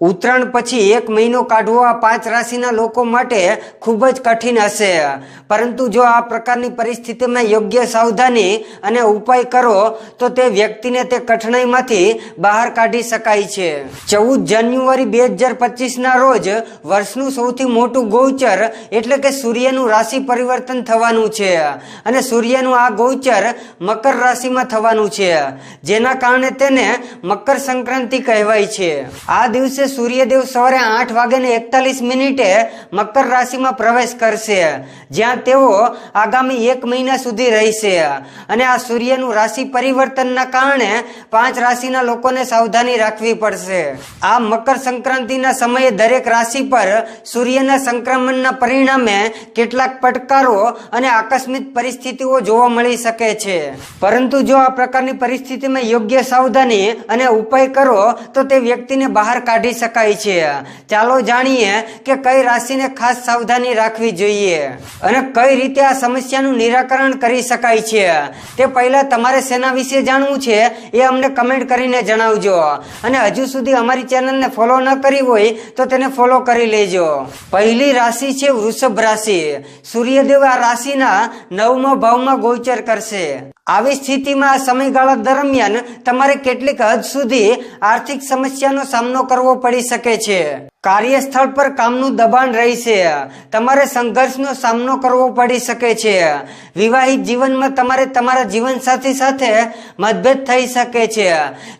ઉત્તરાયણ પછી એક મહિનો કાઢવો આ પાંચ રાશિના લોકો માટે ખૂબ જ કઠિન હશે. પરંતુ જો આ પ્રકારની પરિસ્થિતિમાં યોગ્ય સાવધાની અને ઉપાય કરો, તો તે વ્યક્તિને તે કઠણાઈમાંથી બહાર કાઢી શકાય છે. ચૌદ જાન્યુઆરી બે હજાર પચીસના રોજ વર્ષનું સૌથી મોટું ગૌચર એટલે કે સૂર્યનું રાશિ પરિવર્તન થવાનું છે. અને સૂર્યનું આ ગૌચર મકર રાશિમાં થવાનું છે. જેના કારણે તેને મકર સંક્રાંતિ કહેવાય છે. આ દિવસે સૂર્યદેવ સવારે આઠ વાગ્યાને એકતાલીસ મિનિટે મકર રાશિમાં પ્રવેશ કરશે. જ્યાં તેઓ આગામી એક મહિના સુધી રહેશે. અને આ સૂર્યનું રાશિ પરિવર્તનના કારણે પાંચ રાશિના લોકોને સાવધાની રાખવી પડશે. આ મકર સંક્રાંતિના સમયે દરેક રાશિ પર સૂર્યના સંક્રમણના પરિણામે કેટલાક પડકારો અને આકસ્મિક પરિસ્થિતિઓ જોવા મળી શકે છે. પરંતુ જો આ પ્રકારની પરિસ્થિતિમાં યોગ્ય સાવધાની અને ઉપાય કરો, તો તે વ્યક્તિને બહાર કાઢી શકાય છે. ચાલો જાણીએ કે કઈ રાશિને ખાસ સાવધાની રાખવી જોઈએ અને કઈ રીતે આ સમસ્યાનું નિરાકરણ કરી શકાય છે. તે પહેલા તમારે શેના વિશે જાણવું છે એ અમને કમેન્ટ કરીને જણાવજો. અને હજુ સુધી અમારી ચેનલને ફોલો ન કરી હોય તો તેને ફોલો કરી લેજો. પહેલી રાશિ છે વૃષભ રાશિ. સૂર્યદેવ આ રાશિના નવમો ભાવમાં ગોચર કરશે. આવી સ્થિતિમાં આ સમયગાળા દરમિયાન તમારે કેટલીક હદ સુધી આર્થિક સમસ્યાનો સામનો કરવો પડી શકે છે. કાર્યસ્થળ પર કામનું દબાણ રહેશે તમારે સંઘર્ષનો સામનો કરવો પડી શકે છે. વિવાહિત જીવનમાં તમારે તમારા જીવનસાથી સાથે મતભેદ થઈ શકે છે.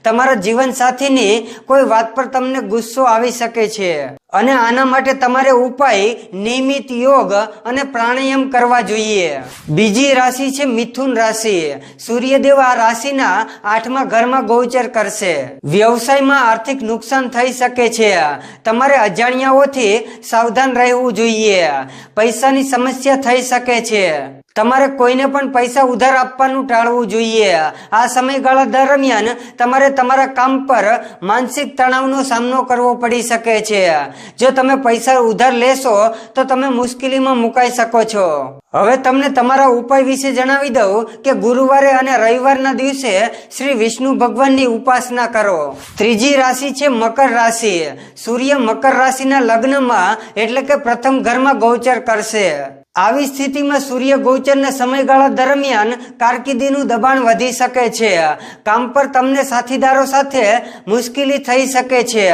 તમારા જીવનસાથીની કોઈ વાત પર તમને ગુસ્સો આવી શકે છે. અને આના માટે તમારે ઉપાય, નિયમિત યોગ અને પ્રાણાયામ કરવા જોઈએ. બીજી રાશિ છે મિથુન રાશિ. સૂર્યદેવ આ રાશિના આઠમા ઘરમાં ગોચર કરશે. વ્યવસાયમાં આર્થિક નુકસાન થઈ શકે છે. તમારે અજાણ્યાઓથી સાવધાન રહેવું જોઈએ. પૈસાની સમસ્યા થઈ શકે છે. તમારે કોઈને પણ પૈસા ઉધાર આપવાનું ટાળવું જોઈએ. આ સમયગાળા દરમિયાન તમારે તમારા કામ પર માનસિક તણાવનો સામનો કરવો પડી શકે છે. જો તમે પૈસા ઉધાર લેશો, તો તમે મુશ્કેલીમાં મુકાઈ શકો છો. હવે તમને તમારા ઉપાય વિશે જણાવી દઉં કે ગુરુવારે અને રવિવારના દિવસે શ્રી વિષ્ણુ ભગવાનની ઉપાસના કરો. ત્રીજી રાશિ છે મકર રાશિ. સૂર્ય મકર રાશિના લગ્નમાં એટલે કે પ્રથમ ઘરમાં ગૌચર કરશે. આવી સ્થિતિમાં સૂર્ય ગોચરના સમયગાળા દરમિયાન કારકિર્દીનું દબાણ વધી શકે છે. કામ પર તમને સાથીદારો સાથે મુશ્કેલી થઈ શકે છે.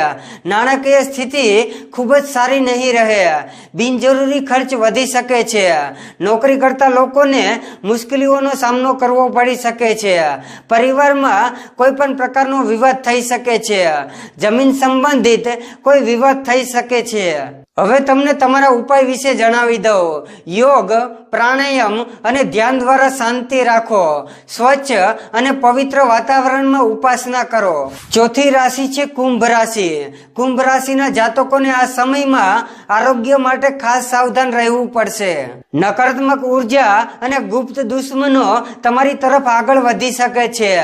નાણાકીય સ્થિતિ ખૂબ જ સારી નહીં રહે. બિનજરૂરી ખર્ચ વધી શકે છે. નોકરી કરતા લોકોને મુશ્કેલીઓનો સામનો કરવો પડી શકે છે. પરિવારમાં કોઈ પણ પ્રકારનો વિવાદ થઈ શકે છે. જમીન સંબંધિત કોઈ વિવાદ થઈ શકે છે. હવે તમને તમારા ઉપાય વિશે જણાવી દઉં. યોગ, પ્રાણાયામ અને ધ્યાન દ્વારા શાંતિ રાખો. સ્વચ્છ અને પવિત્ર વાતાવરણમાં ઉપાસના કરો. ચોથી રાશિ છે કુંભ રાશિ. કુંભ રાશિના જાતકોને આ સમયમાં આરોગ્ય માટે ખાસ સાવધાન રહેવું પડશે. નકારાત્મક ઊર્જા અને ગુપ્ત દુશ્મનો તમારી તરફ આગળ વધી શકે છે.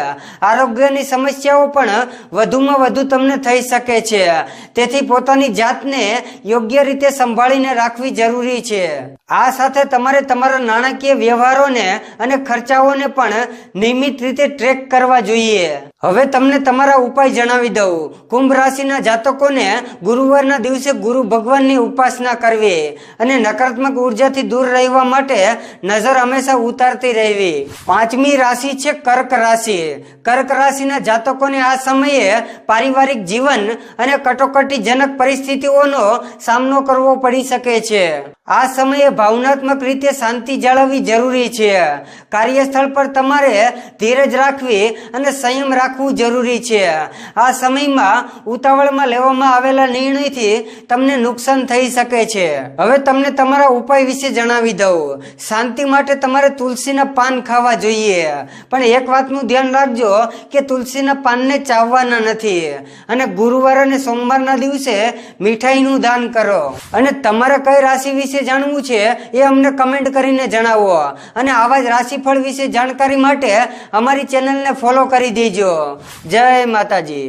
આરોગ્યની સમસ્યાઓ પણ વધુમાં વધુ તમને થઈ શકે છે. તેથી પોતાની જાતને યોગ્ય રીતે સંભાળીને રાખવી જરૂરી છે. આ સાથે તમારે તમારા નાણાકીય વ્યવહારોને અને ખર્ચાઓને પણ નિયમિત રીતે ટ્રેક કરવા જોઈએ. હવે તમને તમારા ઉપાય જણાવી દઉં. કુંભ રાશિના જાતકોને ગુરુવારના દિવસે ગુરુ ભગવાનની ઉપાસના કરવી અને નકારાત્મક ઉર્જાથી દૂર રહેવા માટે નજર હંમેશા ઉતારતી રહેવી. પાંચમી રાશિ છે કર્ક રાશિ. કર્ક રાશિના જાતકોને આ સમયે પારિવારિક જીવન અને કટોકટીજનક પરિસ્થિતિઓનો સામનો કરવો પડી શકે છે. આ સમયે ભાવનાત્મક રીતે શાંતિ જાળવવી જરૂરી છે. કાર્યસ્થળ પર તમારે ધીરજ રાખવી અને સંયમ રાખવું જરૂરી છે. આ સમયમાં ઉતાવળમાં લેવામાં આવેલા નિર્ણયથી તમને નુકસાન થઈ શકે છે. હવે તમને તમારા ઉપાય વિશે જણાવી દઉં. શાંતિ માટે તમારે તુલસીના પાન ખાવા જોઈએ. પણ એક વાતનું ધ્યાન રાખજો કે તુલસીના પાનને ચાવવાના નથી. અને ગુરુવાર અને સોમવારના દિવસે મીઠાઈનું દાન કરો. અને તમારે કઈ રાશિ વિશે જાણવું છે એ અમને કમેન્ટ કરીને જણાવો. અને આવા જ રાશિફળ વિશે જાણકારી માટે અમારી ચેનલને ફોલો કરી દેજો. જય માતાજી